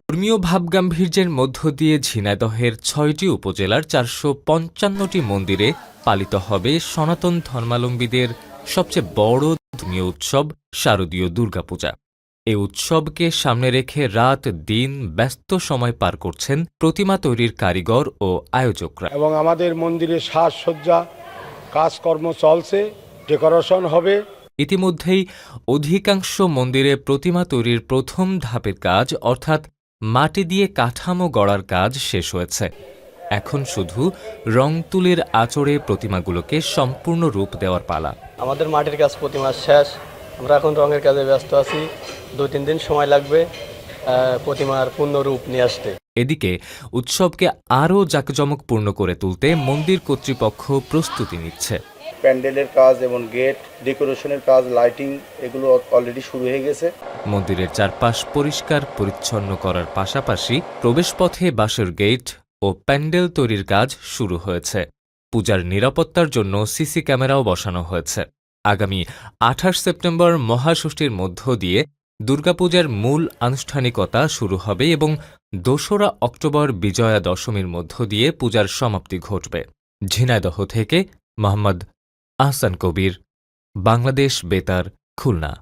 ধর্মীয় ভাবগাম্ভীর্যের মধ্য দিয়ে ঝিনাইদহের ছয়টি উপজেলার চারশো পঞ্চান্নটি মন্দিরে পালিত হবে সনাতন ধর্মালম্বীদের সবচেয়ে বড় ধর্মীয় উৎসব শারদীয় দুর্গাপূজা। এই উৎসবকে সামনে রেখে রাত দিন ব্যস্ত সময় পার করছেন প্রতিমা তৈরির কারিগর ও আয়োজকরা। এবং আমাদের মন্দিরে সাজসজ্জা কাজকর্ম চলছে ডেকোরেশন হবে। ইতিমধ্যেই অধিকাংশ মন্দিরে প্রতিমা তৈরির প্রথম ধাপের কাজ অর্থাৎ মাটি দিয়ে কাঠামো গড়ার কাজ শেষ হয়েছে। এখন শুধু রং তুলির আচরে প্রতিমাগুলোকে সম্পূর্ণ রূপ দেওয়ার পালা। আমাদের মাটির কাজ প্রতিমার শেষ। আমরা এখন রঙের কাজে ব্যস্ত আছি। দুই তিন দিন সময় লাগবে প্রতিমার পূর্ণ রূপ নিয়ে আসতে। এদিকে উৎসবকে আরও জাঁকজমকপূর্ণ করে তুলতে মন্দির কর্তৃপক্ষ প্রস্তুতি নিচ্ছে। প্যান্ডেলের কাজ এবং গেট, ডেকোরেশনের কাজ, লাইটিং, এগুলো অলরেডি শুরু হয়ে গেছে। মন্দিরের চারপাশ পরিষ্কার, পরিচ্ছন্ন করার পাশাপাশি প্রবেশপথে বাঁশের গেট ও প্যান্ডেল তৈরির কাজ শুরু হয়েছে। পূজার নিরাপত্তার জন্য সিসি ক্যামেরাও বসানো হয়েছে। আগামী আঠাশ সেপ্টেম্বর মহাষষ্ঠীর মধ্য দিয়ে দুর্গাপূজার মূল আনুষ্ঠানিকতা শুরু হবে এবং দোসরা অক্টোবর বিজয়া দশমীর মধ্য দিয়ে পূজার সমাপ্তি ঘটবে। ঝিনাইদহ থেকে মোহাম্মদ আহসান কবির বাংলাদেশ বেতার খুলনা।